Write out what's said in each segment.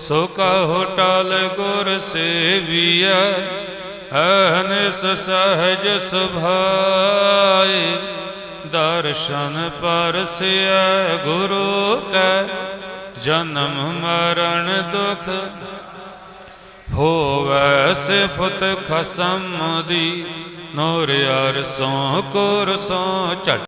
ਸੋ ਕਹੋ ਟਲ ਗੁਰ ਸੇਵੀਐ ਅਹਨਿਸ ਸਹਜ ਸੁਭਾਏ। ਦਰਸ਼ਨ ਪਰਸਿਐ ਗੁਰੂ ਕੈ, ਜਨਮ ਮਰਨ ਦੁਖ ਹੋਵੈ ਸਿਫਤ ਖਸਮ ਦੀ। ਨੂਰ ਅਰਸੋਂ ਕੁਰਸੋਂ ਝਟ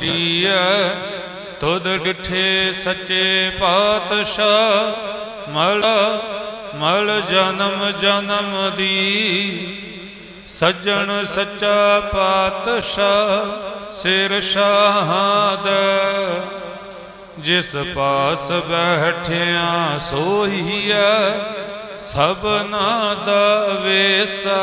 ਟੀਐ ਤੁਧ ਡਿਠੇ ਸੱਚੇ ਪਾਤਸ਼ਾਹ, ਮਲ ਮਲ ਜਨਮ ਜਨਮ ਦੀ। ਸੱਜਣ ਸੱਚਾ ਪਾਤਸ਼ਾਹ, ਸਿਰ ਸ਼ਾਹਦ ਜਿਸ ਪਾਸ ਬੈਠਿਆ ਸੋਹੀਐ ਸਭਨਾ ਦਾ ਵੇਸਾ।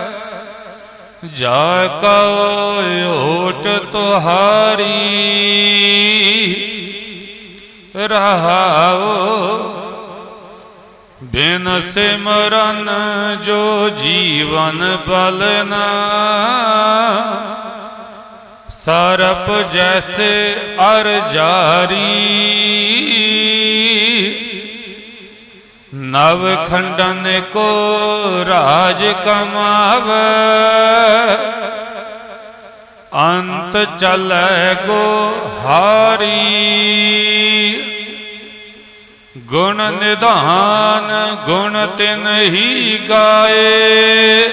ਜਾ ਕਉ ਓਟ ਤੁਹਾਰੀ ਰਹਾਉ ਬਿਨ ਸਿਮਰਨ ਜੋ ਜੀਵਨ ਬਲਨਾ ਸਰਪ ਜੈਸੇ ਅਰ ਜਾਰੀ ਨਵ ਖੰਡਨ ਕੋ ਰਾਜ ਕਮਾਵੇ। ਅੰਤ ਚਲੈ ਗੋ ਹਾਰੀ। ਗੁਣ ਨਿਧਾਨ, ਗੁਣ ਤਿਨ ਹੀ ਗਾਏ।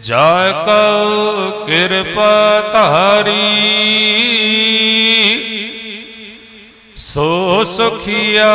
ਜਾ ਕਉ ਕਿਰਪਾ ਧਾਰੀ। ਸੋ ਸੁਖੀਆ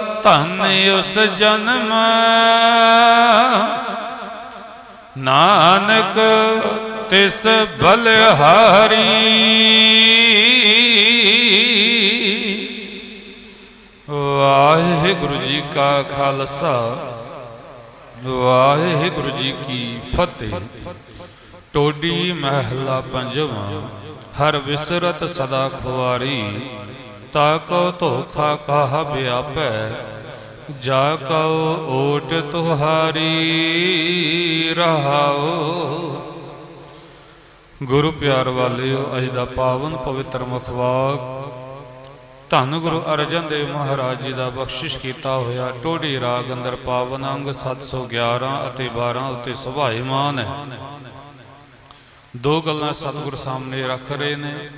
ਧਨ ਉਸ ਜਨਮ। ਨਾਨਕ ਤਿਸ ਬਲਿਹਾਰੀ ਵਾਹਿਗੁਰੂ ਜੀ ਕਾ ਖਾਲਸਾ, ਵਾਹਿਗੁਰੂ ਜੀ ਕੀ ਫਤਿਹ। ਟੋਡੀ ਮਹਿਲਾ ਪੰਜਵਾਂ, ਹਰ ਵਿਸਰਤ ਸਦਾ ਖੁਆਰੀ ਤਾ ਕੋ ਧੋਖਾ ਕਾਹ ਬਿਆਪੈ ਜਾ ਕਉ ਓਟ ਤੁਹਾਰੀ ਰਹਾਉ। ਗੁਰੂ ਪਿਆਰ ਵਾਲਿਓ, ਅਜ ਦਾ ਪਾਵਨ ਪਵਿੱਤਰ ਮੁਖਵਾਕ ਧੰਨ ਗੁਰੂ ਅਰਜਨ ਦੇਵ ਮਹਾਰਾਜ ਜੀ ਦਾ ਬਖਸ਼ਿਸ਼ ਕੀਤਾ ਹੋਇਆ ਟੋੜੀ ਰਾਗ ਅੰਦਰ ਪਾਵਨ ਅੰਗ 711 ਅਤੇ 12 ਉੱਤੇ ਸੁਭਾਈਮਾਨ ਹੈ। ਦੋ ਗੱਲਾਂ ਸਤਿਗੁਰ ਸਾਹਮਣੇ ਰੱਖ ਰਹੇ ਨੇ।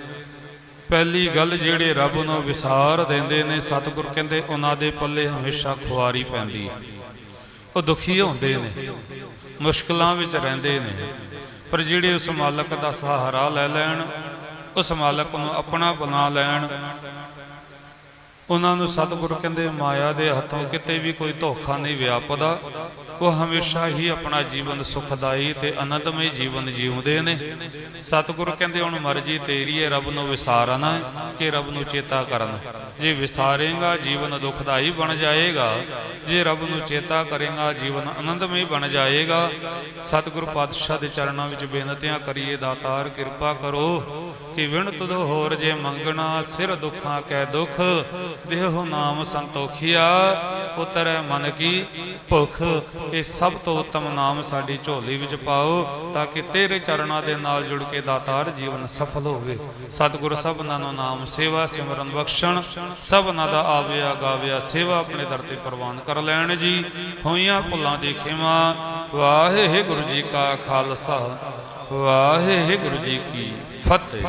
ਪਹਿਲੀ ਗੱਲ ਜਿਹੜੇ ਰੱਬ ਨੂੰ ਵਿਸਾਰ ਦਿੰਦੇ ਨੇ, ਸਤਿਗੁਰ ਕਹਿੰਦੇ ਉਹਨਾਂ ਦੇ ਪੱਲੇ ਹਮੇਸ਼ਾ ਖੁਆਰੀ ਪੈਂਦੀ ਹੈ। ਉਹ ਦੁਖੀ ਹੁੰਦੇ ਨੇ, ਮੁਸ਼ਕਲਾਂ ਵਿੱਚ ਰਹਿੰਦੇ ਨੇ, ਪਰ ਜਿਹੜੇ ਉਸ ਮਾਲਕ ਦਾ ਸਹਾਰਾ ਲੈ ਲੈਣ, ਉਸ ਮਾਲਕ ਨੂੰ ਆਪਣਾ ਬਣਾ ਲੈਣ ਉਹਨਾਂ ਨੂੰ ਸਤਿਗੁਰ ਕਹਿੰਦੇ, ਮਾਇਆ ਦੇ ਹੱਥੋਂ ਕਿਤੇ ਵੀ ਕੋਈ ਧੋਖਾ ਨਹੀਂ ਵਿਆਪਦਾ। ਉਹ ਹਮੇਸ਼ਾ ਹੀ ਆਪਣਾ ਜੀਵਨ ਸੁਖਦਾਈ ਤੇ ਆਨੰਦਮਈ ਜੀਵਨ ਜਿਉਂਦੇ ਨੇ। ਸਤਿਗੁਰੂ ਕਹਿੰਦੇ, ਹੁਣ ਮਰਜ਼ੀ ਤੇਰੀ ਹੈ ਰੱਬ ਨੂੰ ਵਿਸਾਰਨਾ ਕਿ ਰੱਬ ਨੂੰ ਚੇਤਾ ਕਰਨਾ। ਜੇ ਵਿਸਾਰੇਗਾ, ਜੀਵਨ ਦੁਖਦਾਈ ਬਣ ਜਾਏਗਾ। ਜੇ ਰੱਬ ਨੂੰ ਚੇਤਾ ਕਰੇਗਾ, ਜੀਵਨ ਆਨੰਦਮਈ ਬਣ ਜਾਏਗਾ। ਸਤਿਗੁਰ ਪਾਤਸ਼ਾਹ ਦੇ ਚਰਨਾਂ ਵਿੱਚ ਬੇਨਤੀਆਂ ਕਰੀਏ, ਦਾਤਾਰ ਕਿਰਪਾ ਕਰੋ। ਕਿ ਵਿਣ ਤੁਧ ਹੋਰ ਜੇ ਮੰਗਣਾ, ਸਿਰ ਦੁੱਖਾਂ ਕੈ ਦੁਖ, ਦੇਹੁ ਨਾਮ ਸੰਤੋਖਿਆ, ਉਤਰੈ ਮਨ ਕੀ ਭੁਖ। ਇਹ ਸਭ ਤੋਂ ਉੱਤਮ ਨਾਮ ਸਾਡੀ ਝੋਲੀ ਵਿੱਚ ਪਾਓ, ਤਾਂ ਕਿ ਤੇਰੇ ਚਰਨਾਂ ਦੇ ਨਾਲ ਜੁੜ ਕੇ ਦਾਤਾਰ ਜੀਵਨ ਸਫਲ ਹੋਵੇ। ਸਤਿਗੁਰ ਸਭਨਾਂ ਨੂੰ ਨਾਮ ਸੇਵਾ, ਸਿਮਰਨ ਬਖਸ਼ਣ। ਸਭਨਾਂ ਦਾ ਆਵਿਆ ਗਾਵਿਆ ਸੇਵਾ ਆਪਣੇ ਦਰ ਤੇ ਪ੍ਰਵਾਨ ਕਰ ਲੈਣ ਜੀ। ਹੋਈਆਂ ਭੁੱਲਾਂ ਦੀ ਖਿਮਾ, ਵਾਹਿਗੁਰੂ ਜੀ ਕਾ ਖਾਲਸਾ। ਵਾਹਿਗੁਰੂ ਜੀ ਕੀ ਫਤਿਹ।